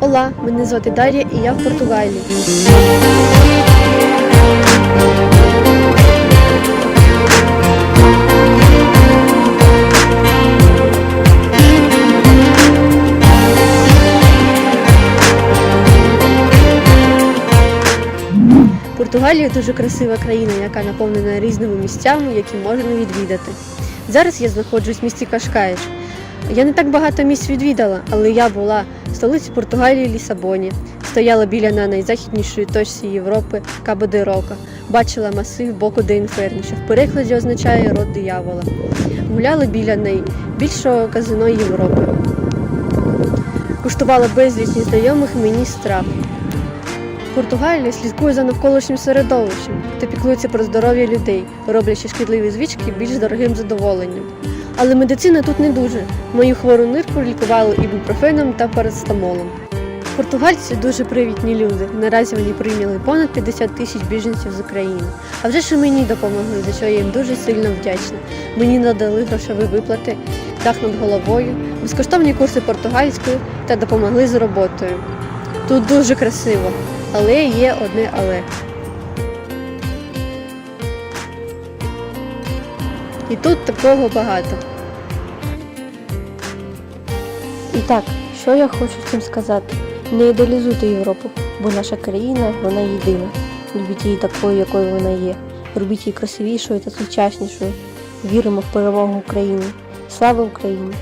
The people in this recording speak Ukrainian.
Ола, мене звати Дар'я і я в Португалії. Португалія дуже красива країна, яка наповнена різними місцями, які можна відвідати. Зараз я знаходжусь в місті Кашкаєш. Я не так багато місць відвідала, але я була в столиці Португалії Лісабоні, стояла біля на найзахіднішої точці Європи Кабо де Рока, бачила масив боку де Інферні, що в перекладі означає род диявола. Гуляла біля найбільшого казино Європи. Куштувала безліч незнайомих мені страв. Португалія слідкує за навколишнім середовищем та піклується про здоров'я людей, роблячи шкідливі звички більш дорогим задоволенням. Але медицина тут не дуже. Мою хвору нирку лікували ібупрофеном та парацетамолом. Португальці дуже привітні люди. Наразі вони прийняли понад 50 тисяч біженців з України. А вже ж мені допомогли, за що я їм дуже сильно вдячна. Мені надали грошові виплати, дах над головою, безкоштовні курси португальської та допомогли з роботою. Тут дуже красиво, але є одне але. І тут такого багато. І так, що я хочу цим сказати? Не ідеалізуйте Європу, бо наша країна вона єдина. Любіть її такою, якою вона є. Робіть її красивішою та сучаснішою. Віримо в перемогу України. Слава Україні!